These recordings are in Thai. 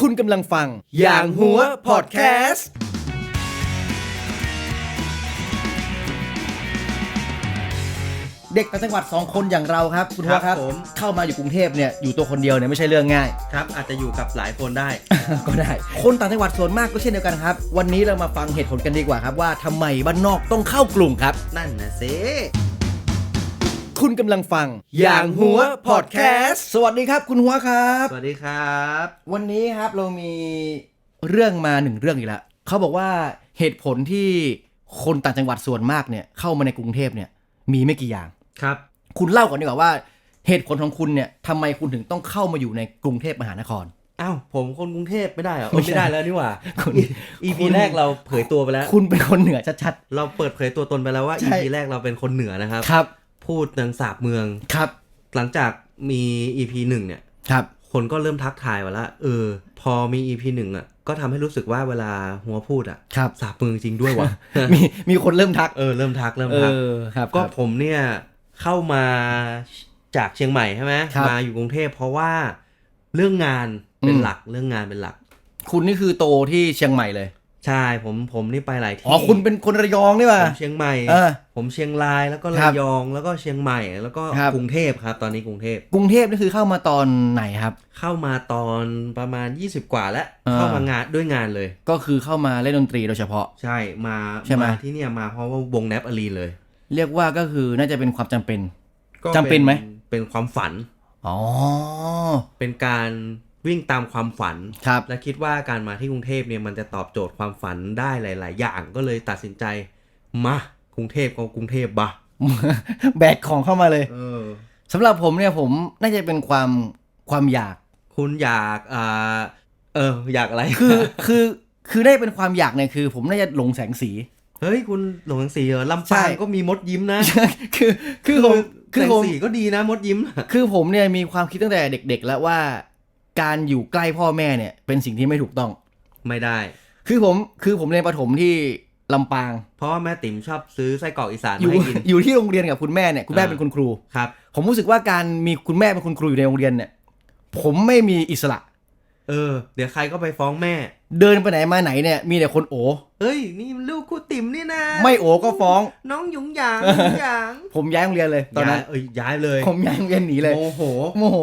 คุณกำลังฟัง อย่างหัวพอดแคสต์ เด็กต่างจังหวัด 2 คนอย่างเราครับ คุณหัวครับ ครับผม เข้ามาอยู่กรุงเทพเนี่ยอยู่ตัวคนเดียวเนี่ยไม่ใช่เรื่องง่าย ครับ อาจจะอยู่กับหลายคนได้ ก็ได้ คนต่างจังหวัดส่วนมากก็เช่นเดียวกันครับ วันนี้เรามาฟังเหตุผลกันดีกว่าครับว่าทำไมบ้านนอกต้องเข้ากรุงครับ นั่นนะสิ คุณกำลังฟัง อย่างหัวพอดแคสต์สวัสดีครับคุณหัวครับ สวัสดีครับ วันนี้ครับเรามีเรื่องมาหนึ่งเรื่องอีกแล้วเขาบอกว่าเหตุผลที่คนต่างจังหวัดส่วนมากเนี่ยเข้ามาในกรุงเทพเนี่ยมีไม่กี่อย่าง ครับ คุณเล่าก่อนดีกว่าว่าเหตุผลของคุณเนี่ยทำไมคุณถึงต้องเข้ามาอยู่ในกรุงเทพมหานคร อ้าวผมคนกรุงเทพไม่ได้เหรอไม่เอ้ยใช่ไม่ได้แล้วนี่หว่า คุณอีคุพีณแรกเราเผยตัวไปแล้ว คุณเป็นคนเหนือชัดเราเปิดเผยตัวตนไปแล้วว่าใช่อีพีแรกเราเป็นคนเหนือนะครับ ๆครับ พูดนังสาบเมือง ครับ หลังจากมีอีพีหนึ่งเนี่ย ครับ คนก็เริ่มทักทายมาแล้วเออ พอมีอีพีหนึ่งอะ ก็ทำให้รู้สึกว่าเวลาหัวพูดอะครับ สาบเมืองจริงด้วยว่ะมีมีคนเริ่มทัก เออเริ่มทักเริ่มเอทัก อ ครับก็ครับผมเนี่ยเข้ามาจากเชียงใหม่ใช่ไหมครับ มาอยู่กรุงเทพเพราะว่าเรื่องงานเป็นอืมหลักเรื่องงานเป็นหลัก คุณนี่คือโตที่เชียงใหม่เลย ใช่ผมผมนี่ไปหลายที่อ๋อคุณเป็นคนระยองนี่ผป่ะมเชียงใหม่เออผมเชียงรายแล้วก็คระรับยองแล้วก็เชียงใหม่แล้วก็ครับกรุงเทพครับ ตอนนี้กรุงเทพกรุงเทพนี่คือเข้ามาตอนไหนครับ เข้ามาตอนประมาณ 20 กว่าแล้วอ่าเข้ามางานด้วยงานเลย ก็คือเข้ามาเล่นดนตรีโดยเฉพาะ ใช่มาใช่ไหมมาที่เนี่ยมาเพราะว่าวงแนบอลีนเลย เรียกว่าก็คือน่าจะเป็นความจำเป็นก็จำเป็นไหมเป็นความฝันอ๋อเป็นการ วิ่งตามความฝัน ครับและคิดว่าการมาที่กรุงเทพเนี่ยมันจะตอบโจทย์ความฝันได้หลาย ๆ อย่างก็เลยตัดสินใจ มากรุงเทพก็กรุงเทพบะแบกของเข้ามาเลยเออสำหรับผมเนี่ยผมน่าจะเป็นความความอยาก คุณอยากอ่าเออ อยากอะไร คือคือคือได้เป็นความอยากเนี่ยคือ ผมน่าจะหลงแสงสี เฮ้ยคุณหลงแสงสีเหรอลำใช่ ปางก็มีมดยิ้มนะคือคือผมคืแสองผมสีก็ดีนะมดยิ้ม คือผมเนี่ยมีความคิดตั้งแต่เด็ก ๆ แล้วว่า การอยู่ใกล้พ่อแม่เนี่ยเป็นสิ่งที่ไม่ถูกต้อง ไม่ได้ คือผมคือผมเรียนประถมที่ลำปาง เพราะว่าแม่ติ๋มชอบซื้อไส้กรอกอีสานอยู่มาให้กิน อยู่ที่โรงเรียนกับคุณแม่เนี่ยคุณแม่อ่า เป็นคุณครู ครับ ผมรู้สึกว่าการมีคุณแม่เป็นคุณครูอยู่ในโรงเรียนเนี่ย ผมไม่มีอิสระ เออ เดี๋ยวใครก็ไปฟ้องแม่ เดินไปไหนมาไหนเนี่ยมีแต่คนโอเอ้ย นี่ลูกครูติ๋มนี่นะไม่โอก็ฟ้อง น้องหยุงหยางหยุงหยางผมย้ายโรงเรียนเลยตอนนั้นย้ายเอ้ยย้ายเลยผมย้ายโรงเรียนหนีเลยโมโห โมโห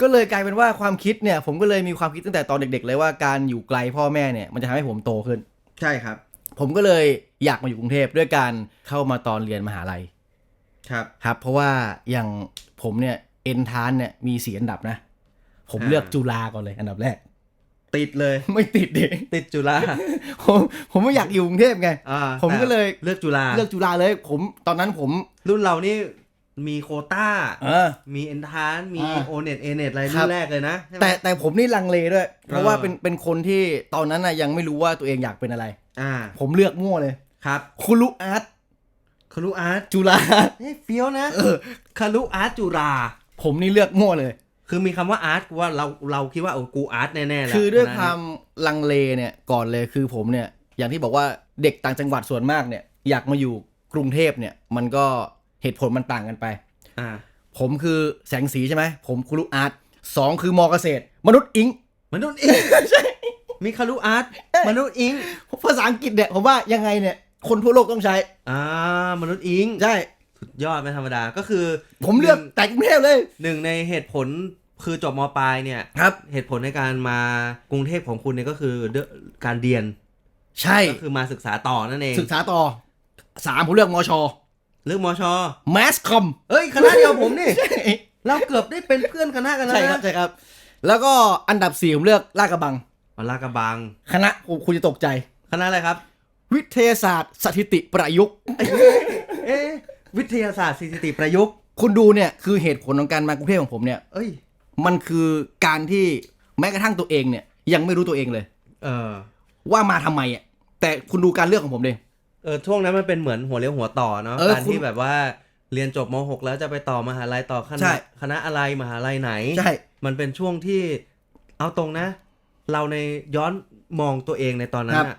ก็เลยกลายเป็นว่าความคิดเนี่ยผมก็เลยมีความคิดตั้งแต่ตอนเด็ก ๆ เลยว่าการอยู่ไกลพ่อแม่เนี่ยมันจะทำให้ผมโตขึ้น ใช่ครับ ผมก็เลยอยากมาอยู่กรุงเทพด้วยการเข้ามาตอนเรียนมหาลัยครับ ครับ เพราะว่าอย่างผมเนี่ยเอนทานเนี่ยมีสีอันดับนะ ผมอ่า เลือกจุฬาก่อนเลยอันดับแรก ติดเลย ไม่ติดเองติดจุฬาผมผมไม่อยากอยู่กรุงเทพไง อ่าผมก็เลยเลือกจุฬาเลือกจุฬาเลย ผมตอนนั้นผมรุ่นเรานี่ มีโควต้า เออ มีเอ็นทาน มีอ่าโอเน็ตเอเน็ตอะไรครัรุ่บ นแรกเลยนะใช่ไหม แต่แต่ผมนี่ลังเลด้วย เพราะว่าเออ เป็นเป็นคนที่ตอนนั้นนะยังไม่รู้ว่าตัวเองอยากเป็นอะไร อ่า ผมเลือกมั่วเลยครับคุรุอาร์ตคารุอาร์ตจุฬา เฮ้ยเฟี้ยวนะเออ คารุอาร์ตจุฬาผมนี่เลือกมั่วเลย คือมีคำว่าอาร์ตกูว่าเราเราคิดว่าเออกูอาร์ตแน่ๆแหละคือด้วยนะความลังเลเนี่ยก่อนเลยคือผมเนี่ยอย่างที่บอกว่าเด็กต่างจังหวัดส่วนมากเนี่ยอยากมาอยู่กรุงเทพเนี่ยมันก็ เหตุผลมันต่างกันไป อ่า ผมคือแสงสีใช่ไหม ผมคุรุอาร์ตสองคือมอเกษตร มนุษย์อิงมนุษย์อิงมีคารุอาร์ตมนุษย์อิงภาษาอังกฤษเนี่ยผมว่ายังไงเนี่ย คนทั่วโลกต้องใช้ อ่ามนุษย์อิงใช่สุดยอดไม่ธรรมดาก็คือ ผมเลือกแต่กรุงเทพเลยหนึ่งในเหตุผลคือจบมปลายเนี่ยครับ เหตุผลในการมากรุงเทพของคุณเนี่ยก็คือเดอะการเรียน ใช่ก็คือมาศึกษาต่อนั่นเองศึกษาต่อสามผมเลือกมช เรื่องมชแมสคอมเอ้ยคณะเดียวผมนี่เราเกือบได้เป็นเพื่อนคณะกันแล้วใช่ครับนะใช่ครับ แล้วก็อันดับสี่ผมเลือกลาดกระบัง อ๋อลาดกระบัง คณะผมคุณจะตกใจ คณะอะไรครับ วิทยาศาสตร์สถิติประยุกต์ เอ๊ะวิทยาศาสตร์สถิติประยุกต์ คุณดูเนี่ยคือเหตุผลของการมากรุงเทพของผมเนี่ย เอ้ย มันคือการที่แม้กระทั่งตัวเองเนี่ยยังไม่รู้ตัวเองเลย เออว่ามาทำไมอะแต่คุณดูการเลือกของผมดิ เออช่วงนั้นมันเป็นเหมือนหัวเลี้ยวหัวต่อเนาะเออการคุณที่แบบว่าเรียนจบม .6 แล้วจะไปต่อมหาลัยต่อคใช่ ณะคณะอะไรมหาลัยไหน ใช่ มันเป็นช่วงที่เอาตรงนะ เราในย้อนมองตัวเองในตอนนั้นอะ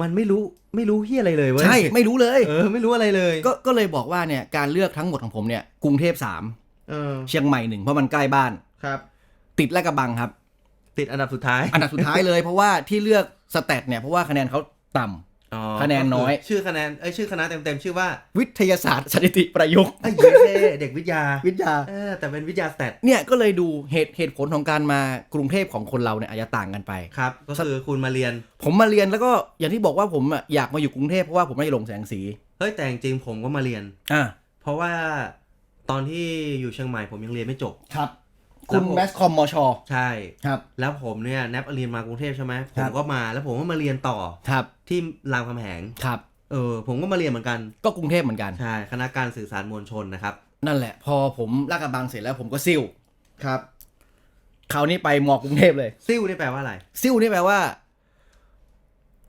มันไม่รู้ไม่รู้เฮียอะไรเลยเว้ยใช่ไม่รู้เลย เออไม่รู้อะไรเลยก็ก็เลยบอกว่าเนี่ยการเลือกทั้งหมดของผมเนี่ยกรุงเทพสามเออเชียงใหม่หนึ่งเพราะมันใกล้บ้าน ครับ ติดลาดกระบังครับ ติดอันดับสุดท้ายอันดับสุดท้ายเลยเพราะว่าที่เลือกสแตทเนี่ยเพราะว่าคะแนนเขาต่ำอ๋อ คะแนนน้อยก็คืชื่อคะแนนเอ้ยชื่อคณะเต็มๆชื่อว่า วิทยาศาสตร์สถิติประยุกต์ไอ้เย้เท่เด็กวิทยาวิทยาเออแต่เป็นวิทยาสแตทเนี่ยก็เลยดูเหตุเหตุผลของการมากรุงเทพของคนเราเนี่ยอาจจะต่างกันไปครับก็คือคุณมาเรียน ผมมาเรียนแล้วก็อย่างที่บอกว่าผมอะอยากมาอยู่กรุงเทพเพราะว่าผมไม่ได้ลงแสงสีเฮ้ยแต่จริงๆผมก็มาเรียนอ่าเพราะว่าตอนที่อยู่เชียงใหม่ผมยังเรียนไม่จบครับแล้ คุวณผมแมสคอมมช ใช่ ครับ แล้วผมเนี่ยแนบเรียนมากรุงเทพใช่ไหมผครัมบ ก็มาแล้วผมก็มาเรียนต่อครับ ที่รามคำแหงครับ เออผมก็มาเรียนเหมือนกันก็กรุงเทพเหมือนกัน ใช่คณะการสื่อสารมวลชนนะครับ นั่นแหละ พอผมลาดกระบังเสร็จแล้วผมก็ซิ่วครับ คราวนี้ไปมอกรุงเทพเลย ซิ่วนี่แปลว่าอะไร ซิ่วนี่แปลว่า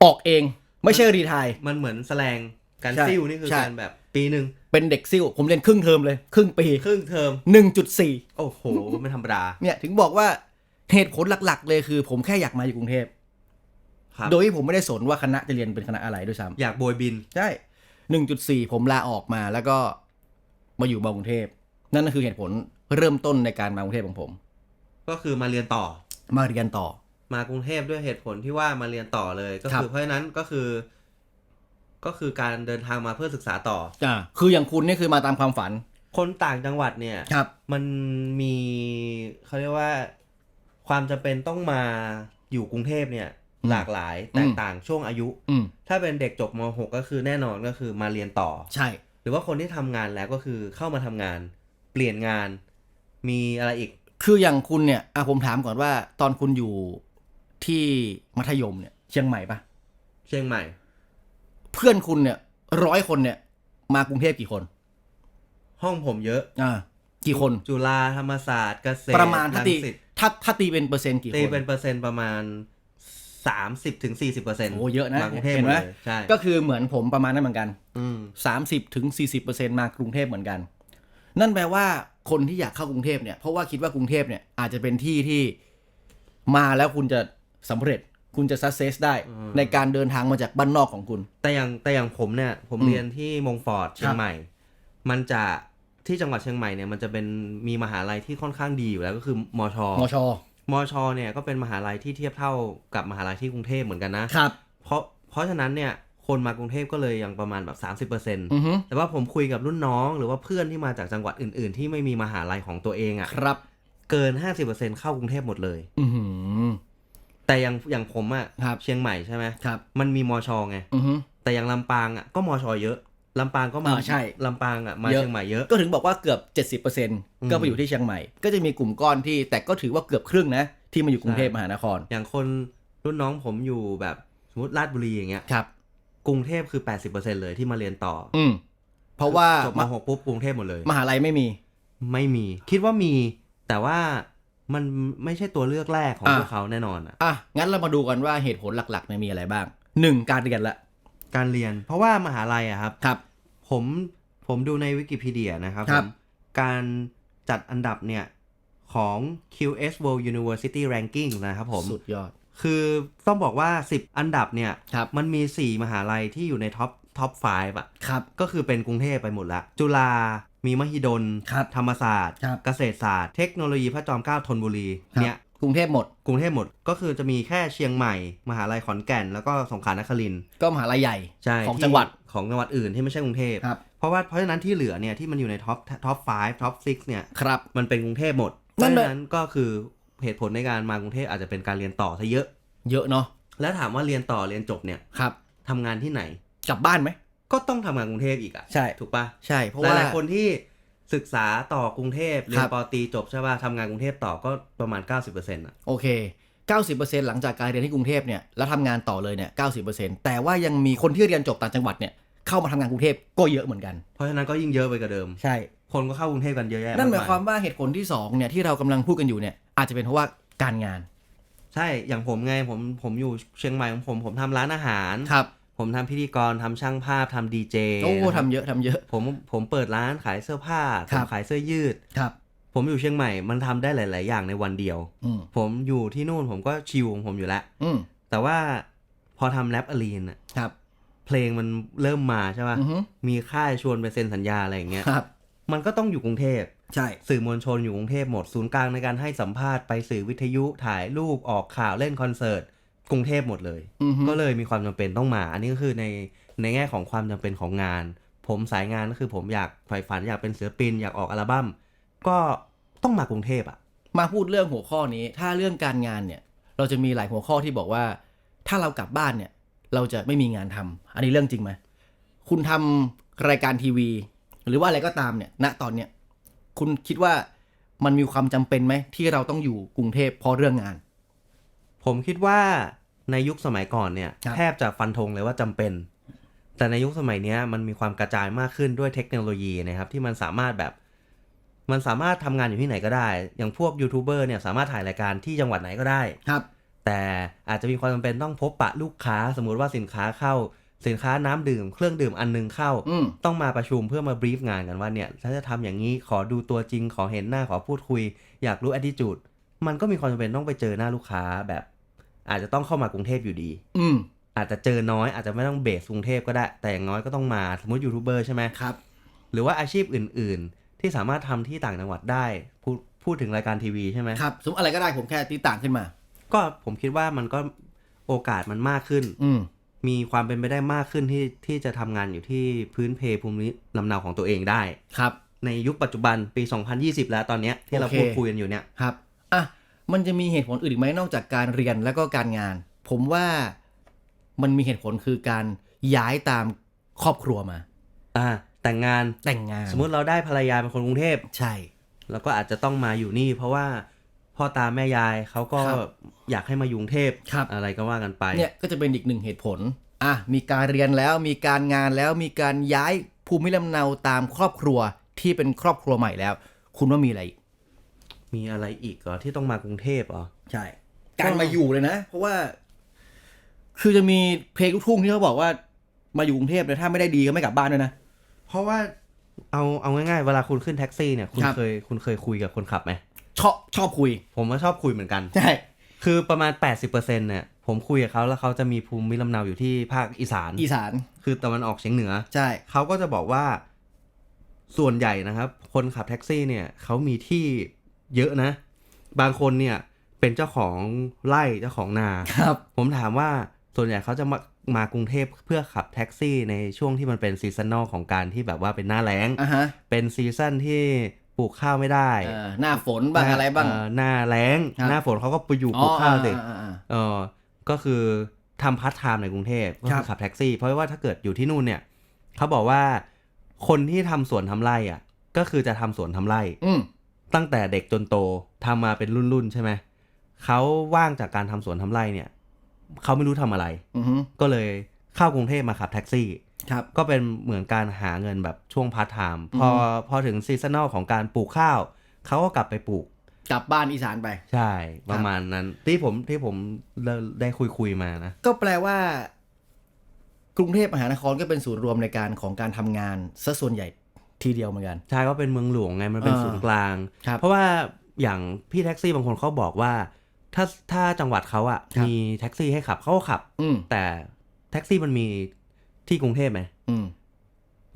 ออกเอง ไม่ใช่รีไทายมันเหมือนแสลงการใช่ซิ่วนี่คือใช่ การแบบ ปีหนึ่งเป็นเด็กซิ่วผมเรียนครึ่งเทอมเลยครึ่งปีครึ่งเทอมหนึ่งจุดสี่โอ้โหไม่ธรรมดาเนี่ยถึงบอกว่าเหตุผลหลักๆ เลยคือ ผมแค่อยากมาอยู่กรุงเทพครับโดยที่ผมไม่ได้สนว่าคณะจะเรียนเป็นคณะอะไรด้วยซ้อยากโบยบินำใช่หนึ่งจุดสี่ผมลาออกมาแล้วก็มาอยู่มากรุงเทพนั่นก็คือเหตุผลเริ่มต้นในการมากรุงเทพของผม ก็คือมาเรียนต่อ มาเรียนต่อ มากรุงเทพด้วยเหตุผลที่ว่ามาเรียนต่อเลย ก็ครัคือบเพราะฉะนั้นก็คือ ก็คือการเดินทางมาเพื่อศึกษาต่ออ่าคืออย่างคุณนี่คือมาตามความฝัน คนต่างจังหวัดเนี่ยครับ มันมีเขาเรียกว่า ความจำเป็นต้องมาอยู่กรุงเทพเนี่ย อืมหลากหลายแตกต่างช่วงอายุ อืมถ้าเป็นเด็กจบม .6 ก็คือแน่นอนก็คือมาเรียนต่อ ใช่ หรือว่าคนที่ทำงานแล้วก็คือเข้ามาทำงาน เปลี่ยนงาน มีอะไรอีก คืออย่างคุณเนี่ยอะผมถามก่อนว่า ตอนคุณอยู่ที่มัธยมเนี่ยเชียงใหม่ปะเชียงใหม่ เพื่อนคุณเนี่ยร้อยคนเนี่ย มากรุงเทพกี่คน ห้องผมเยอะ อ่า กี่คน จุฬาธรรมศาสตร์เกษตรประมาณถ้าตีรังสิตถ้าถ้าตีเป็นเปอร์เซ็นต์กี่ตีคนเป็นเปอร์เซ็นต์ประมาณสามสิบถึงสี่สิบเปอร์เซ็นต์โอ้เยอะนะมากรุงเทพเห็นไหมดเลยใช่ก็คือเหมือนผมประมาณนั้นเหมือนกัน อืม30ถึง40เปอร์เซ็นต์มากรุงเทพเหมือนกัน นั่นแปลว่าคนที่อยากเข้ากรุงเทพเนี่ย เพราะว่าคิดว่ากรุงเทพเนี่ยอาจจะเป็นที่ที่มาแล้วคุณจะสำเร็จ คุณจะ success ได้ในการเดินทางมาจากบ้านนอกของคุณ แต่อย่างแต่อย่างผมเนี่ยผมอืมเรียนที่มงฟอร์ดเชียครังบใหม่ มันจะที่จังหวัดเชียงใหม่เนี่ยมันจะเป็นมีมหาลัยที่ค่อนข้างดีอยู่แล้วก็คือมชมชมชเนี่ยก็เป็นมหาลัยที่เทียบเท่ากับมหาลัยที่กรุงเทพเหมือนกันนะครับเพราะเพราะฉะนั้นเนี่ยคนมากรุงเทพก็เลยยังประมาณแบบ 30%อือฮึแต่ว่าผมคุยกับรุ่นน้อง หรือว่าเพื่อนที่มาจากจังหวัดอื่น ๆ ที่ไม่มีมหาลัยของตัวเองอะ่ะครับ เกิน 50%เข้ากรุงเทพหมดเลย อือหือ แต่อย่างอย่างผมอะครับเชียงใหม่ใช่ไหมครับ มันมีมชไงอือฮึ แต่อย่างลำปางอะก็มชเยอะลำปางก็มาอ่าใช่ ลำปางอะมาเยอะเชียงใหม่เยอะ ก็ถึงบอกว่าเกือบ 70%ก็ไปอยู่ที่เชียงใหม่ ก็จะมีกลุ่มก้อนที่แต่ก็ถือว่าเกือบครึ่งนะ ที่มาอยู่กรุงเทพมหานครอย่างคนรุ่นน้องผมอยู่แบบสมมติราชบุรีอย่างเงี้ย ครับ กรุงเทพคือ 80%เลยที่มาเรียนต่ออืมเพราะว่าจบมหกปุ๊บกรุงเทพหมดเลย มหาลัยไม่มี ไม่มี คิดว่ามีแต่ว่า มันไม่ใช่ตัวเลือกแรกของอ่าพวกเขาแน่นอนอะอะงั้นเรามาดูกันว่าเหตุผลหลักๆเนี่ยมีอะไรบ้างหนึ่งการเรียนละการเรียน เพราะว่ามหาลัยอะครับครับ ผมผมดูในวิกิพีเดียนะครับครับผมการจัดอันดับเนี่ยของ QS World University Ranking นะครับผม สุดยอด คือต้องบอกว่า 10 อันดับเนี่ยครับมันมี 4 มหาลัยที่อยู่ในท็อปท็อป5อะ ครับ ก็คือเป็นกรุงเทพไปหมดละ จุฬา มีมหิดล ครับธรรมศาสตร์ ครับ เกษตรศาสตร์ เทคโนโลยีพระจอมเกล้าธนบุรีครับเนี่ยกรุงเทพหมด กรุงเทพหมดก็คือจะมีแค่เชียงใหม่ มหาลัยขอนแก่น แล้วก็สงขลานครินทร์ก็มหาลัยใหญ่ ใช่ของที่จังหวัดของจังหวัดอื่นที่ไม่ใช่กรุงเทพครับ เพราะว่าเพราะฉะนั้นที่เหลือเนี่ยที่มันอยู่ในท็อปท็อป5ท็อป6เนี่ยครับ มันเป็นกรุงเทพหมดเพนั่ราะนแหละฉะนั้นก็คือเหตุผลในการมากรุงเทพอาจจะเป็นการเรียนต่อซะเยอะ เยอะเนาะแล้วถามว่าเรียนต่อเรียนจบเนี่ยครับทำงานที่ไหน กลับบ้านไหม ก็ต้องทำงานกรุงเทพอีกอะใช่ ถูกปะใช่ เพราะหว่า ลายๆคนที่ศึกษาต่อกรุงเทพเรียครันบ ปอตรีจบใช่ป่ะทำงานกรุงเทพต่อก็ประมาณ 90%อะ โอเค 90%หลังจากการเรียนที่กรุงเทพเนี่ยแล้วทำงานต่อเลยเนี่ย90%แต่ว่ายังมีคนที่เรียนจบต่างจังหวัดเนี่ยเข้ามาทำงานกรุงเทพก็เยอะเหมือนกันเพราะฉะนั้นก็ยิ่งเยอะไปกว่าเดิม ใช่ คนก็เข้ากรุงเทพกันเยอะแยะนั่นหมายกความว่าเหตุผลที่สองเนี่ยที่เรากำลังพูดกันอยู่เนี่ยอาจจะเป็นเพราะว่าการงานใช่อย่างผมไงผมผมอยู่เชียงใหม่ของผมผมทำร้านอาหาร ครับ ผมทำพิธีกรทำช่างภาพทำดีเจโอ้นะครับทำเยอะทำเยอะ ผมผมเปิดร้านขายเสื้อผ้าผครัมบขายเสื้อยืดครับ ผมอยู่เชียงใหม่มันทำได้หลาย ๆ อย่างในวันเดียวอืมผมอยู่ที่นู่นผมก็ชิลของผมอยู่แล้วอืมแต่ว่าพอทำแรปอลีนอะครับ เพลงมันเริ่มมาใช่ป่ะอือฮึมีค่ายชวนไปเซ็นสัญญาอะไรอย่างเงี้ยครับ มันก็ต้องอยู่กรุงเทพใช่สื่อมวลชนอยู่กรุงเทพหมดศูนย์กลางในการให้สัมภาษณ์ไปสื่อวิทยุถ่ายรูปออกข่าวเล่นคอนเสิร์ต กรุงเทพหมดเลยอือฮึก็เลยมีความจำเป็นต้องมา อันนี้ก็คือในในแง่ของความจำเป็นของงาน ผมสายงานก็คือผมอยากใฝ่ฝันอยากเป็นศิลปิน อยากออกอัลบั้มก็ต้องมากรุงเทพอะ มาพูดเรื่องหัวข้อนี้ ถ้าเรื่องการงานเนี่ย เราจะมีหลายหัวข้อที่บอกว่า ถ้าเรากลับบ้านเนี่ย เราจะไม่มีงานทำอันนี้เรื่องจริงไหมคุณทำรายการทีวี หรือว่าอะไรก็ตามเนี่ย ณตอนเนี้ยคุณคิดว่ามันมีความจำเป็นไหมที่เราต้องอยู่กรุงเทพเพราะเรื่องงาน ผมคิดว่า ในยุคสมัยก่อนเนี่ยครับแทบจะฟันธงเลยว่าจำเป็น แต่ในยุคสมัยเนี้ยมันมีความกระจายมากขึ้นด้วยเทคโนโลยีนะครับ ที่มันสามารถแบบมันสามารถทำงานอยู่ที่ไหนก็ได้ อย่างพวกยูทูบเบอร์เนี่ยสามารถถ่ายรายการที่จังหวัดไหนก็ได้ครับ แต่อาจจะมีความจำเป็นต้องพบปะลูกค้า สมมุติว่าสินค้าเข้า สินค้าน้ำดื่ม เครื่องดื่มอันนึงเข้าอืมต้องมาประชุมเพื่อมาบรีฟงานกันว่าเนี่ยถ้าจะทำอย่างนี้ขอดูตัวจริงขอเห็นหน้าขอพูดคุย อยากรู้ attitude มันก็มีความจำเป็นต้องไปเจอหน้าลูกค้าแบบ อาจจะต้องเข้ามากรุงเทพอยู่ดี อืมอาจจะเจอน้อยอาจจะไม่ต้องเบสกรุงเทพก็ได้ แต่อย่างน้อยก็ต้องมาสมมติยูทูบเบอร์ใช่ไหมครับ หรือว่าอาชีพอื่น ๆ ที่สามารถทำที่ต่างจังหวัดได้พูดพูดถึงรายการทีวีใช่ไหมครับสมมติอะไรก็ได้ผมแค่ตีต่างขึ้นมา ก็ผมคิดว่ามันก็โอกาสมันมากขึ้น อืมมีความเป็นไปได้มากขึ้นที่ที่จะทำงานอยู่ที่พื้นเพภูมิลำเนาของตัวเองได้ครับ ในยุคปัจจุบันปี 2020 แล้วตอนเนี้ยที่เราโอเคพูดคุยกันอยู่เนี่ยครับอะ มันจะมีเหตุผลอื่นอีกไหมนอกจากการเรียนแล้วก็การงาน ผมว่ามันมีเหตุผลคือการย้ายตามครอบครัวมา อ่า แต่งงานแต่งงานสมมุติเราได้ภรรยาเป็นคนกรุงเทพใช่เราก็อาจจะต้องมาอยู่นี่ เพราะว่าพ่อตาแม่ยายเขาก็ครับอยากให้มาอยู่กรุงเทพครับ อะไรก็ว่ากันไป เนี่ยก็จะเป็นอีกหนึ่งเหตุผล อะ มีการเรียนแล้ว มีการงานแล้ว มีการย้ายภูมิลำเนาตามครอบครัวที่เป็นครอบครัวใหม่แล้ว คุณว่ามีอะไรอีก มีอะไรอีกเหรอที่ต้องมากรุงเทพเหรอใช่ การมาอยู่เลยนะ เพราะว่า คือจะมีเพลงลูกทุ่งที่เขาบอกว่า มาอยู่กรุงเทพเลยถ้าไม่ได้ดีก็ไม่กลับบ้านด้วยนะ เพราะว่าเอาเอาง่ายๆ เวลาคุณขึ้นแท็กซี่เนี่ย คุณครับ เคยคุณเคยคุยกับคนขับไหมชอบชอบคุย ผมก็ชอบคุยเหมือนกัน ใช่ คือประมาณ 80%เนี่ยผมคุยกับเขาแล้วเขาจะมีภูมิลำเนาอยู่ที่ภาคอีสาน อีสานคือตะวันออกเฉียงเหนือ ใช่ เขาก็จะบอกว่าส่วนใหญ่นะครับ คนขับแท็กซี่เนี่ยเขามีที่ เยอะนะ บางคนเนี่ยเป็นเจ้าของไร่เจ้าของนาครับ ผมถามว่าส่วนใหญ่เขาจะมามากรุงเทพเพื่อขับแท็กซี่ในช่วงที่มันเป็นซีซันนอลของการที่แบบว่าเป็นหน้าแล้ง อะฮะเป็นซีซันที่ปลูกข้าวไม่ได้เออหน้าฝนบ้างอะไรบ้าง เหน้าแล้ง ครับ หน้าฝนเขาก็ไปอยู่ปลูกข้าวสิ อ่าอ่าอ่า เออก็คือทำพาร์ทไทม์ในกรุงเทพก็ครัคืบ อขับแท็กซี่ เพราะว่าถ้าเกิดอยู่ที่นู่นเนี่ยเขาบอกว่าคนที่ทำสวนทำไร่อะ ก็คือจะทำสวนทำไร่ อืม ตั้งแต่เด็กจนโตทำมาเป็นรุ่นๆใช่ไหมเขาว่างจากการทำสวนทำไร่เนี่ยเขาไม่รู้ทำอะไรอือฮึก็เลยเข้ากรุงเทพมาขับแท็กซี่ครับก็เป็นเหมือนการหาเงินแบบช่วงพาร์ทไทม์พออืมพอถึงซีซันอลของการปลูกข้าวเขาก็กลับไปปลูกกลับบ้านอีสานไป ใช่ ประมาณนั้น ที่ผมที่ผมได้ได้คุยคุยๆมานะ ก็แปลว่า กรุงเทพมหานครก็เป็นศูนย์รวมในการของการทำงานซะส่วนใหญ่ ทีเดียวเหมือนกัน ใช่ก็เป็นเมืองหลวงไงมันเป็นอ่าศูนย์กลางครับเพราะว่าอย่างพี่แท็กซี่บางคนเขาบอกว่า ถ้าถ้าจังหวัดเขาอะครับมีแท็กซี่ให้ขับเขาก็ขับอืมแต่แท็กซี่มันมีที่กรุงเทพไหมอืม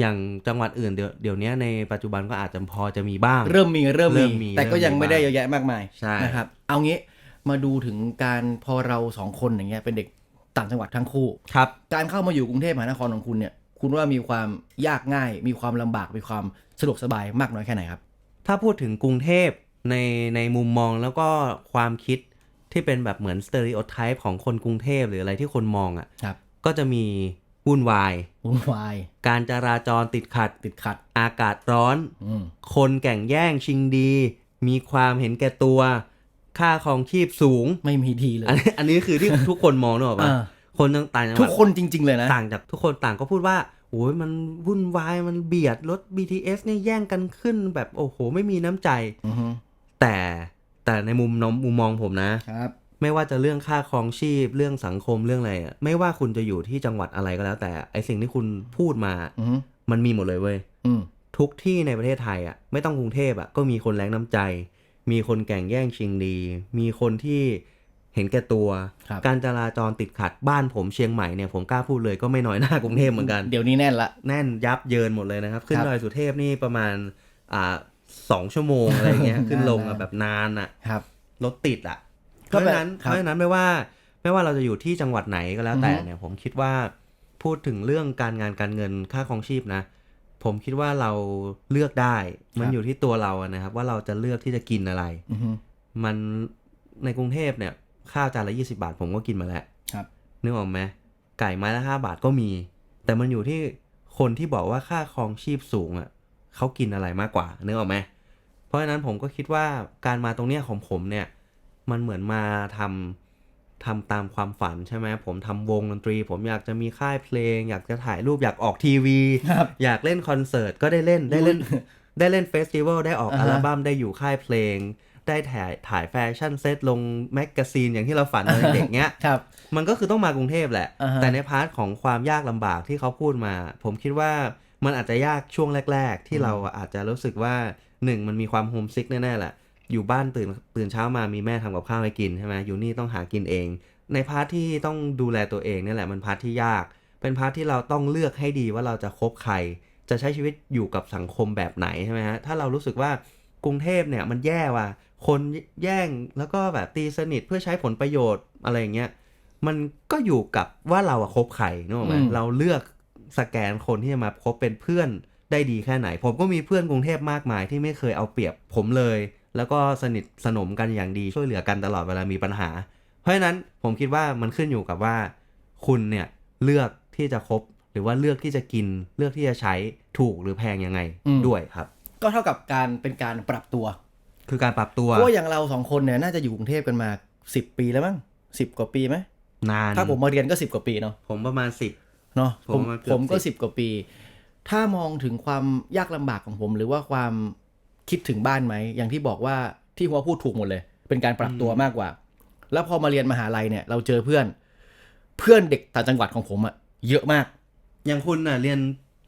อย่างจังหวัดอื่นเดี๋ยวเดี๋ยวนี้ในปัจจุบันก็อาจจะพอจะมีบ้าง เริ่มมีเริ่มเริ่มีมมีแต่ก็ยังเริ่มมีไม่ได้เยอะแยะมากมายใช่นะครับ เอางี้มาดูถึงการพอเราสองคนอย่างเงี้ยเป็นเด็กต่างจังหวัดทั้งคู่ครับ การเข้ามาอยู่กรุงเทพมหานครของคุณเนี่ย คุณว่ามีความยากง่าย มีความลำบาก มีความสะดวกสบายมากน้อยแค่ไหนครับ ถ้าพูดถึงกรุงเทพในในมุมมองแล้วก็ความคิดที่เป็นแบบเหมือนสเตอริโอไทป์ของคนกรุงเทพหรืออะไรที่คนมองอะ่ะครับก็จะมีวุ่นวายวุ่นวาย การจราจรติดขัด ติดขัด อากาศร้อนอืมคนแก่งแย่งชิงดี มีความเห็นแก่ตัว ค่าครองชีพสูง ไม่มีทีเลยอันนี้อันนี้คือที่ทุกคนมองเนกอะปะอ่า คนต่างจังหทุวักดคนจริง ๆ เลยนะ ต่างจากทุกคนต่างก็พูดว่าโอ้ยมันวุ่นวายมันเบียดรถ BTS เนี่ยแย่งกันขึ้นแบบโอ้โห ไม่มีน้ำใจอือฮึแต่แต่ในมุมน้องมุมมองผมนะครับ ไม่ว่าจะเรื่องค่าครองชีพเรื่องสังคมเรื่องอะไรอะไม่ว่าคุณจะอยู่ที่จังหวัดอะไรก็แล้ว แต่ไอสิ่งที่คุณพูดมาอือฮึมันมีหมดเลยเว้ยอืมทุกที่ในประเทศไทยอะไม่ต้องกรุงเทพอะก็มีคนแรงน้ำใจ มีคนแก่งแย่งชิงดี มีคนที่ เห็นแก่ตัวครับการจราจรติดขัดบ้านผมเชียงใหม่เนี่ยผมกล้าพูดเลยก็ไม่น้อยหน้ากรุงเทพเหมือนกัน เดี๋ยวนี้แน่นละ แน่นยับเยินหมดเลยนะครับ ขึ้นครับดอยสุเทพนี่ประมาณอ่าสองชั่วโมงอะไรเงี้ยขึ้นลงนานอะๆแบบนานอะครับรถติดอะเพก็ราะแบบฉะนั้นครับเพราะฉะนั้นไม่ว่าไม่ว่าเราจะอยู่ที่จังหวัดไหนก็แล้วแต่อือฮึเนี่ยผมคิดว่าพูดถึงเรื่องการงานการเงินค่าครองชีพนะ ผมคิดว่าเราเลือกได้ มันอยู่ที่ตัวเราอะนะครับ ว่าเราจะเลือกที่จะกินอะไรอือฮึมันในกรุงเทพเนี่ย ข้าวจานละยี่สิบาท ผมก็กินมาแล้วครับนึกออกไหมไก่ไม้ละห้าบาทก็มี แต่มันอยู่ที่คนที่บอกว่าค่าครองชีพสูงอะ่ะเขากินอะไรมากกว่านึกออกไหมเพราะฉะนั้นผมก็คิดว่าการมาตรงเนี้ยของผมเนี่ย มันเหมือนมาทำทำตามความฝันใช่ไหมผมทำวงดนตรี ผมอยากจะมีค่ายเพลง อยากจะถ่ายรูปอยากออกทีวีครับอยากเล่นคอนเสิร์ตก็ได้เล่นได้เล่น ได้เล่นเฟสติวัลได้ออกอ่าอัฮะลบั้มได้อยู่ค่ายเพลง ได้ถ่ายถ่ายแฟชั่นเซตลงแมกกาซีนอย่างที่เราฝันตอนเด็กๆเนี้ยครับมันก็คือต้องมากรุงเทพแหละอ่าฮะแต่ในพาร์ทของความยากลำบากที่เขาพูดมา ผมคิดว่ามันอาจจะยากช่วงแรก ๆ ที่เราอาจจะรู้สึกว่าหนึ่งมันมีความโฮมซิกแน่ๆแหละ อยู่บ้านตื่นตื่นเช้ามามีแม่ทำกับข้าวให้กินใช่ไหมอยู่นี่ต้องหากินเอง ในพาร์ทที่ต้องดูแลตัวเองเนี่ยแหละมันพาร์ทที่ยาก เป็นพาร์ทที่เราต้องเลือกให้ดีว่าเราจะคบใคร จะใช้ชีวิตอยู่กับสังคมแบบไหนใช่ไหมฮะถ้าเรารู้สึกว่ากรุงเทพเนี่ยมันแย่ว่ะ คนแย่งแล้วก็แบบตีสนิทเพื่อใช้ผลประโยชน์อะไรอย่างเงี้ยมันก็อยู่กับว่าเราอะคบใครนึกออกไหมอืมเราเลือกสแกนคนที่จะมาคบเป็นเพื่อนได้ดีแค่ไหน ผมก็มีเพื่อนกรุงเทพมากมายที่ไม่เคยเอาเปรียบผมเลย แล้วก็สนิทสนมกันอย่างดีช่วยเหลือกันตลอดเวลามีปัญหา เพราะฉะนั้นผมคิดว่ามันขึ้นอยู่กับว่า คุณเนี่ยเลือกที่จะคบหรือว่าเลือกที่จะกินเลือกที่จะใช้ถูกหรือแพงยังไงอืมด้วยครับ ก็เท่ากับการเป็นการปรับตัว คือการปรับตัวเพราะว่าอย่างเราสองคนเนี่ยน่าจะอยู่กรุงเทพกันมาสิบปีแล้วมั้งสิบกว่าปีไหมนานถ้าผมมาเรียนก็สิบกว่าปีเนาะผมประมาณสิบเนาะผมผมว่าเกือบผมก็สิสิบบกว่าปี ถ้ามองถึงความยากลำบากของผม หรือว่าความคิดถึงบ้านไหมอย่างที่บอกว่าที่หัวพูดถูกหมดเลย เป็นการปรับตัวมากกว่า แล้วพอมาเรียนมหาลัยเนี่ย เราเจอเพื่อน เพื่อนเด็กต่างจังหวัดของผมอะเยอะมาก อย่างคุณน่ะเรียน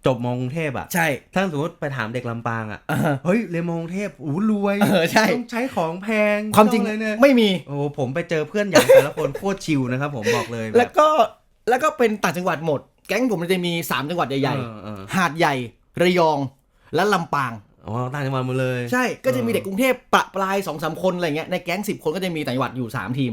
จบมกรุงเทพอะใช่ ถ้าสมมติไปถามเด็กลำปางอะอ่าฮะเฮ้ยเรียนมกรุงเทพอู้รวยเออใช่ ต้องใช้ของแพงความจริงต้องเลยเนี่ยไม่มี โอ้โหผมไปเจอเพื่อนอย่างแต่ละคนโคตรชิลนะครับผมบอกเลยแล้วก็แล้วก็เป็นต่างจังหวัดหมด แก๊งผมมันจะมีสามจังหวัดใหญ่เออเออๆหาดใหญ่ ระยอง และลำปาง อ๋อ ต่างจังหวัดหมดเลย ใช่ ก็จะมีเออเด็กกรุงเทพประปรายสองสามคนอะไรเงี้ย ในแก๊งสิบคนก็จะมีต่างจังหวัดอยู่สามทีม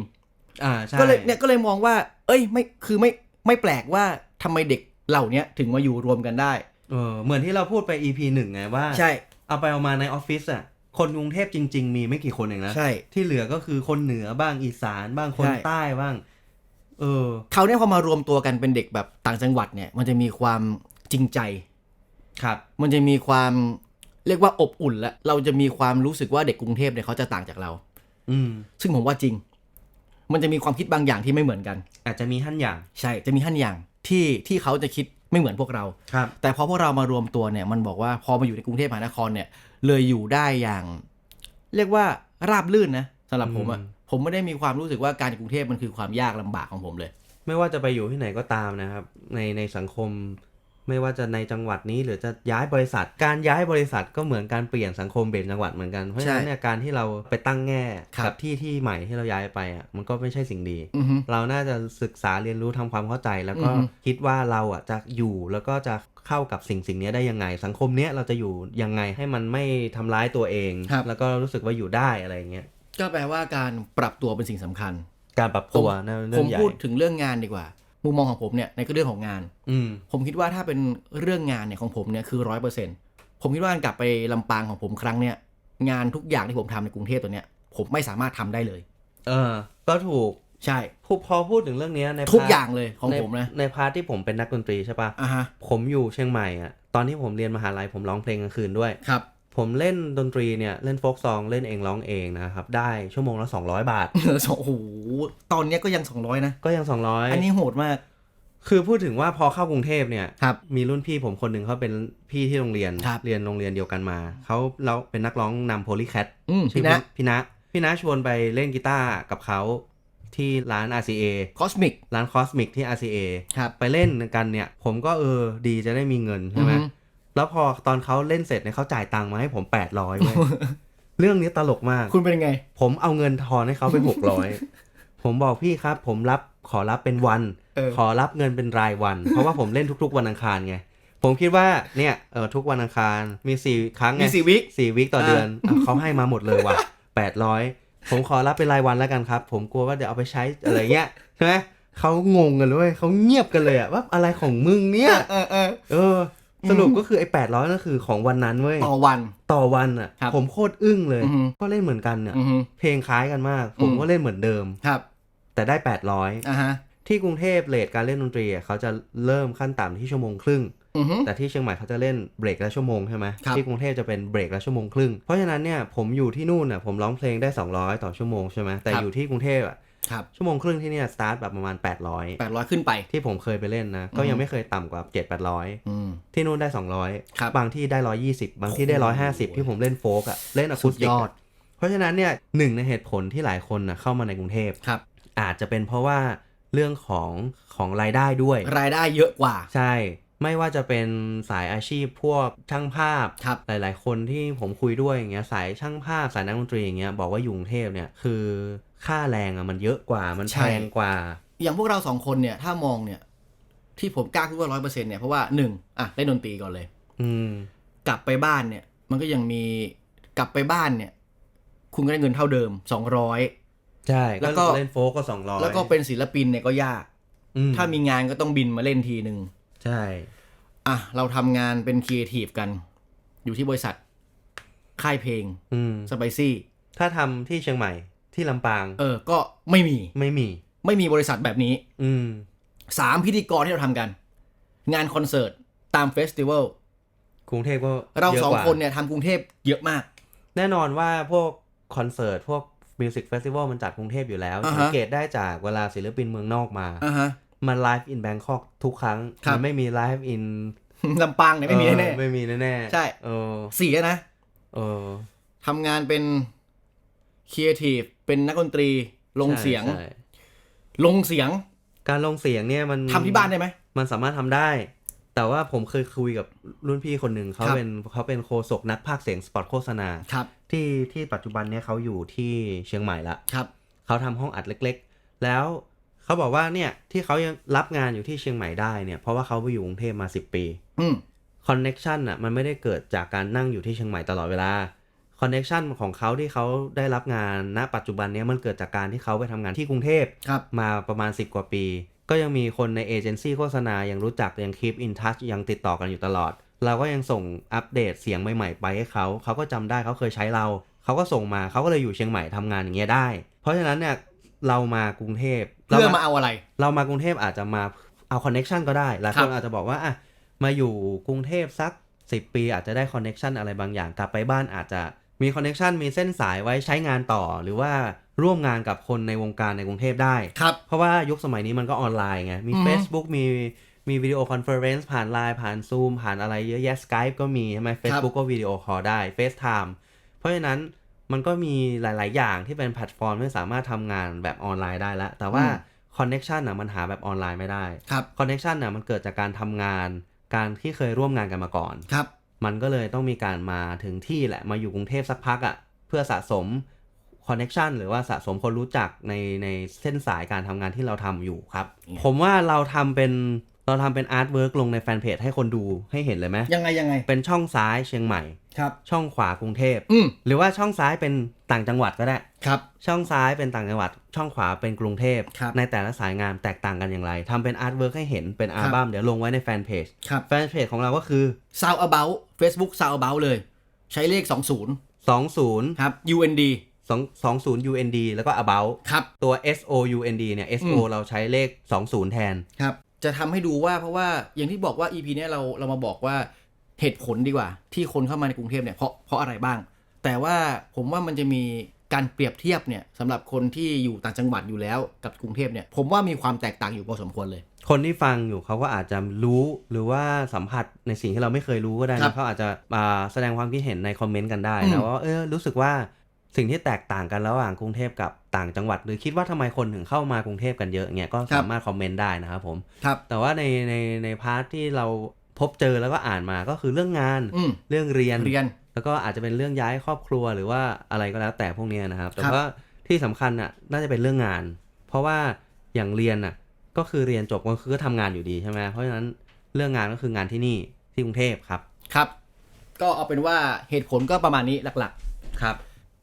อ่า ใช่ ก็เลยเนี่ยก็เลยมองว่า เอ้ย ไม่ คือไม่ ไม่แปลกว่าทำไมเด็ก เหล่าเนี้ยถึงมาอยู่รวมกันได้ เออเหมือนที่เราพูดไป EP หนึ่งไงว่าใช่ เอาไปเอามาในออฟฟิศอะคนกรุงเทพจริง ๆ มีไม่กี่คนเองนะใช่ ที่เหลือก็คือคนเหนือบ้างอีสานบ้างคนใช่ ใต้บ้าง เออ เขาวเนี่ยพอมารวมตัวกันเป็นเด็กแบบต่างจังหวัดเนี่ย มันจะมีความจริงใจ ครับ มันจะมีความเรียกว่าอบอุ่นและเราจะมีความรู้สึกว่าเด็กกรุงเทพเนี่ยเขาจะต่างจากเรา อืม ซึ่งผมว่าจริง มันจะมีความคิดบางอย่างที่ไม่เหมือนกัน อาจจะมีท่านอย่าง ใช่จะมีท่านอย่าง ที่ที่เขาจะคิดไม่เหมือนพวกเรา ครับแต่พอพวกเรามารวมตัวเนี่ยมันบอกว่าพอมาอยู่ในกรุงเทพมหานครเนี่ยเลยอยู่ได้อย่าง เรียกว่าราบลื่นนะสำหรับผมอะอืมผมไม่ได้มีความรู้สึกว่าการอยู่กรุงเทพมันคือความยากลำบากของผมเลย ไม่ว่าจะไปอยู่ที่ไหนก็ตามนะครับ ในในสังคม ไม่ว่าจะในจังหวัดนี้หรือจะย้ายบริษัท การย้ายบริษัทก็เหมือนการเปลี่ยนสังคมเปลี่ยนจังหวัดเหมือนกันเพราะฉะนั้นเนี่ยการที่เราไปตั้งแง่ครับกับที่ที่ใหม่ที่เราย้ายไปอะมันก็ไม่ใช่สิ่งดีอือฮึเราน่าจะศึกษาเรียนรู้ทำความเข้าใจ แล้วก็อือฮึคิดว่าเราอะจะอยู่แล้วก็จะเข้ากับสิ่งสิ่งนี้ได้ยังไง สังคมเนี้ยเราจะอยู่ยังไงให้มันไม่ทำร้ายตัวเองครับแล้วก็รู้สึกว่าอยู่ได้อะไรอย่างเงี้ยก็แปลว่าการปรับตัวเป็นสิ่งสำคัญ การปรับตัวนะผเรื่อมงใหญ่พูดถึงเรื่องงานดีกว่า มุมมองของผมเนี่ยในเรื่องของงาน อืมผมคิดว่าถ้าเป็นเรื่องงานเนี่ยของผมเนี่ยคือร้อยเปอร์เซ็นผมคิดว่าการกลับไปลำปางของผมครั้งเนี่ยงานทุกอย่างที่ผมทำในกรุงเทพตัวเนี้ยผมไม่สามารถทำได้เลย เออ ก็ถูกใช่พูดพอพูดถึงเรื่องเนี้ยในทุกพร์ทอย่างเลยของในผมนะในพาร์ทที่ผมเป็นนักดนตรีใช่ปะอะฮะผมอยู่เชียงใหม่อะตอนที่ผมเรียนมหาลัยผมร้องเพลงกลางคืนด้วยครับ ผมเล่นดนตรีเนี่ยเล่นโฟกซองเล่นเองร้องเองนะครับ ได้ชั่วโมงละ 200 บาท โอ้โหตอนเนี้ยก็ยังสองร้อยนะ ก็ยัง 200 อันนี้โหดมาก คือพูดถึงว่าพอเข้ากรุงเทพเนี่ยครับมีรุ่นพี่ผมคนหนึ่งเขาเป็นพี่ที่โรงเรียนครับเรียนโรงเรียนเดียวกันมา เขาเราเป็นนักร้องนำโพลีแคทอืมชื่พี่อนะ พี่นะพี่นะชวนไปเล่นกีตาร์กับเขาที่ร้าน RCA คอสมิกร้านคอสมิกที่ RCA ครับ ไปเล่นกันเนี่ย ผมก็เออดีจะได้มีเงินใช่ไหมอือฮึ แล้วพอตอนเขาเล่นเสร็จเนี่ยเขาจ่ายตังค์มาให้ผม800เว้ยเรื่องนี้ตลกมาก คุณเป็นยังไง ผมเอาเงินทอนให้เขาไป600ผมบอกพี่ครับ ผมรับขอรับเป็นวันเออขอรับเงินเป็นรายวัน เพราะว่าผมเล่นทุก ๆ วันอังคารไงผผมคิดว่าเนี่ยเออทุกวันอังคารมีสี่ครั้งไงมีสี่วิคสี่วิคต่ออ่าเดือนอะเขาให้มาหมดเลยว่ะแปดร้อยผมขอรับเป็นรายวันแล้วกันครับ ผมกลัวว่าเดี๋ยวเอาไปใช้อะไรเงี้ยใช่ไหมเขางงกันเลยเว้ยเขาเงียบกันเลยอะว่าอะไรของมึงเนี่ยเออเออเออ สรุปก็คือไอ้แปดร้อยนั่นคือของวันนั้นเว้ยต่อวันต่อวันอะครับผมโคตรอึ้งเลยอือฮึก็เล่นเหมือนกันเนี่ยอือฮึเพลงคล้ายกันมากผมอืมก็เล่นเหมือนเดิมครับ แต่ได้แปดร้อยอ่าฮะที่กรุงเทพเลทการเล่นดนตรีอะเขาจะเริ่มขั้นต่ำที่ชั่วโมงครึ่งอือฮึแต่ที่เชียงใหม่เขาจะเล่นเบรกละชั่วโมงใช่ไหมครับที่กรุงเทพจะเป็นเบรกละชั่วโมงครึ่งเพราะฉะนั้นเนี่ยผมอยู่ที่นู่นน่ะผมร้องเพลงได้ 200 ต่อชั่วโมงใช่ไหมแต่ครับอยู่ที่กรุงเทพอะ ครับชั่วโมงครึ่งที่เนี่ยสตาร์ทแบบประมาณ 800แปดร้อยขึ้นไป ที่ผมเคยไปเล่นนะ ก็ยังไม่เคยต่ำกว่า 7 800อืมที่นู่นได้ครับ200 บางที่ได้ 120 บางที่ได้โอ้โห150 ที่ผมเล่นโฟกอะเล่นอะคูสติกสุดยอดอะเพราะฉะนั้นเนี่ยหนึ่งในเหตุผลที่หลายคนน่ะเข้ามาในกรุงเทพครับ อาจจะเป็นเพราะว่าเรื่องของของรายได้ด้วย รายได้เยอะกว่า ใช่ ไม่ว่าจะเป็นสายอาชีพพวกช่างภาพครับหลาย ๆ คนที่ผมคุยด้วยอย่างเงี้ยสายช่างภาพสายนักดนตรีอย่างเงี้ยบอกว่าอยู่กรุงเทพเนี่ยคือค่าแรงอะมันเยอะกว่ามันใช่แพงกว่า อย่างพวกเราสองคนเนี่ยถ้ามองเนี่ย ที่ผมกล้าพูดว่าร้อยเปอร์เซ็นต์เนี่ยเพราะว่าหนึ่งอะเล่นดนตรีก่อนเลย อืม กลับไปบ้านเนี่ย มันก็ยังมีกลับไปบ้านเนี่ย คุณก็ได้เงินเท่าเดิมสองร้อยใช่แล้ก็วก็เล่นโฟกก็สองร้อยแล้วก็เป็นศิลปินเนี่ยก็ยากอืถ้ามีงานก็ต้องบินมาเล่นทีหนึ่ง ใช่ อะ เราทำงานเป็นครีเอทีฟกัน อยู่ที่บริษัท ค่ายเพลงอืมสไปซี่ ถ้าทำที่เชียงใหม่ที่ลำปางเออ ก็ไม่มี ไม่มี ไม่มีบริษัทแบบนี้ อืม สามพิธีกรที่เราทำกัน งานคอนเสิร์ต ตามเฟสติวัล กรุงเทพก็เรายะสองกว่คนเนี่ยทำกรุงเทพเยอะมาก แน่นอนว่าพวกคอนเสิร์ต พวกมิวสิกเฟสติวัลมันจัดกรุงเทพอยู่แล้ว อ่าฮะ สังเกตได้จากเวลาศิลปินเมืองนอกมา อ่าฮะ มันไลฟ์อินแบงคอกทุกครั้งครับมัไม่มีไลฟ์อินลำปางเนี่ยไม่มีแน่ไม่มีแน่ๆใช่เออๆสี่แล้วนะเออทำงานเป็นครีเอทีฟเป็นนักดนตรีลงใช่เสียงใช่ลงเสียง การลงเสียงเนี่ยมันทำที่บ้านได้ไหมมันสามารถทำได้ แต่ว่าผมเคยคุยกับรุ่นพี่คนหนึ่งเขาครับเป็นเขาเป็นโคศกนักพากย์เสียงสปอตโฆษณาครับที่ที่ปัจจุบันเนี่ยเขาอยู่ที่เชียงใหม่ละครับเขาทำห้องอัดเล็ก ๆ แล้ว เขาบอกว่าเนี่ยที่เขายังรับงานอยู่ที่เชียงใหม่ได้เนี่ยเพราะว่าเขาไปอยู่กรุงเทพมา10ปีอืมคอนเน็ชันอะมันไม่ได้เกิดจากการนั่งอยู่ที่เชียงใหม่ตลอดเวลาคอนเน็ชันของเขาที่เขาได้รับงานณ ปัจจุบันเนี้ยมันเกิดจากการที่เขาไปทำงานที่กรุงเทพครับ มาประมาณ 10 กว่าปี ก็ยังมีคนในเอเจนซี่โฆษณายังรู้จักยังคีปอินทัชยังติดต่อกันอยู่ตลอด เราก็ยังส่งอัปเดตเสียงใหม่ๆ ไปให้เขาเขาก็จำได้เขาเคยใช้เรา เขาก็ส่งมาเขาก็เลยอยู่เชียงใหม่ทำงานอย่างเงี้ยได้ เพราะฉะนั้นเนี่ย เรามากรุงเทพเพื่อมาเอาอะไร เรามากรุงเทพอาจจะมาเอาคอนเน็ชันก็ได้หลายครัคบนอาจจะบอกว่าอะมาอยู่กรุงเทพสัก10ปีอาจจะได้คอนเน็ชันอะไรบางอย่างกลับไปบ้านอาจจะมีคอนเน็ชันมีเส้นสายไว้ใช้งานต่อ หรือว่าร่วมงานกับคนในวงการในกรุงเทพได้ครับเพราะว่ายุคสมัยนี้มันก็ออนไลน์ไง มีอือฮึ Facebook มีมีวิดีโอคอนเฟอเรนซ์ผ่านไลน์ผ่านซูมผ่านอะไรเยอะแยะ Skype ก็มีใช่ไหม Facebook ก็วิดีโอคอลได้ FaceTime เพราะฉะนั้น มันก็มีหลาย ๆ อย่างที่เป็นแพลตฟอร์มที่สามารถทำงานแบบออนไลน์ได้แล้ว แต่ว่าอืมคอนเน็ชันอะมันหาแบบออนไลน์ไม่ได้ครับคอนเน็ชันอะมันเกิดจากการทำงาน การที่เคยร่วมงานกันมาก่อนครับ มันก็เลยต้องมีการมาถึงที่แหละมาอยู่กรุงเทพสักพักอะ่ะเพื่อสะสมคอนเน็ชันหรือว่าสะสมคนรู้จักในในเส้นสายการทำงานที่เราทำอยู่ครับเนี่ยผมว่าเราทำเป็น เราทำเป็นอาร์ตเวิร์กลงในแฟนเพจให้คนดูให้เห็นเลยไหมยังไงยังไง เป็นช่องซ้ายเชียงใหม่ครับ ช่องขวากรุงเทพอืมหรือว่าช่องซ้ายเป็นต่างจังหวัดก็ได้ครับ ช่องซ้ายเป็นต่างจังหวัด ช่องขวาเป็นกรุงเทพครับในแต่ละสายงานแตกต่างกันอย่างไรทำเป็นอาร์ตเวิร์กให้เห็นเป็นอัลบั้มเดี๋ยวลงไว้ในแฟนเพจครับแฟนเพจของเราก็คือ Sound About Facebook Sound About เลย ใช้เลข 20 20ครับ UND 2 20 UND แล้วก็ about ครับ ตัว SO UND เนี่ย SO อืมเราใช้เลข 20 แทนครับ จะทำให้ดูว่าเพราะว่าอย่างที่บอกว่า EP เนี้ยเราเรามาบอกว่าเหตุผลดีกว่า ที่คนเข้ามาในกรุงเทพเนี่ยเพราะเพราะอะไรบ้าง แต่ว่าผมว่ามันจะมีการเปรียบเทียบเนี่ยสำหรับคนที่อยู่ต่างจังหวัดอยู่แล้วกับกรุงเทพเนี่ยผมว่ามีความแตกต่างอยู่พอสมควรเลย คนที่ฟังอยู่เขาก็อาจจะรู้หรือว่าสัมผัสในสิ่งที่เราไม่เคยรู้ก็ได้ครันะบเขาอาจจะมาแสดงความคิดเห็นในคอมเมนต์กันได้อืนะมว่าเออรู้สึกว่า สิ่งที่แตกต่างกันระหว่างกรุงเทพกับต่างจังหวัด หรือคิดว่าทำไมคนถึงเข้ามากรุงเทพกันเยอะเนี่ยก็สามารถคอมเมนต์ได้นะครับผมครับแต่ว่าในในในพาร์ทที่เราพบเจอแล้วก็อ่านมาก็คือเรื่องงานอืมเรื่องเรียนเรียน แล้วก็อาจจะเป็นเรื่องย้ายครอบครัวหรือว่าอะไรก็แล้วแต่พวกเนี้ยนะครับ แต่ครับว่าที่สำคัญอะน่าจะเป็นเรื่องงาน เพราะว่าอย่างเรียนอะก็คือเรียนจบก็คือก็ทำงานอยู่ดีใช่ไหมเพราะฉะนั้นเรื่องงานก็คืองานที่นี่ที่กรุงเทพครับครับ ก็เอาเป็นว่าเหตุผลก็ประมาณนี้หลักครับ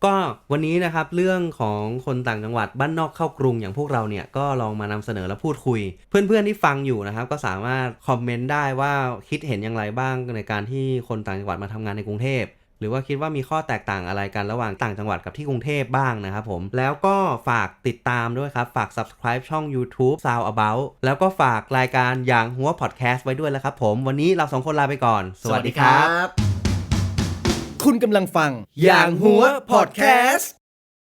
ก็วันนี้นะครับเรื่องของคนต่างจังหวัดบ้านนอกเข้ากรุงอย่างพวกเราเนี่ยก็ลองมานำเสนอและพูดคุย เพื่อนๆที่ฟังอยู่นะครับ ก็สามารถคอมเมนต์ได้ว่าคิดเห็นอย่างไรบ้างในการที่คนต่างจังหวัดมาทำงานในกรุงเทพหรือว่าคิดว่ามีข้อแตกต่างอะไรกันระหว่างต่างจังหวัดกับที่กรุงเทพบ้างนะครับผม แล้วก็ฝากติดตามด้วยครับ ฝาก subscribe ช่อง YouTube Sound About แล้วก็ฝากรายการอย่างหัว podcast ไว้ด้วยแล้วครับผม วันนี้เราสองคนลาไปก่อน สวัสดีครับ คุณกำลังฟัง อย่างหัวพอดแคสต์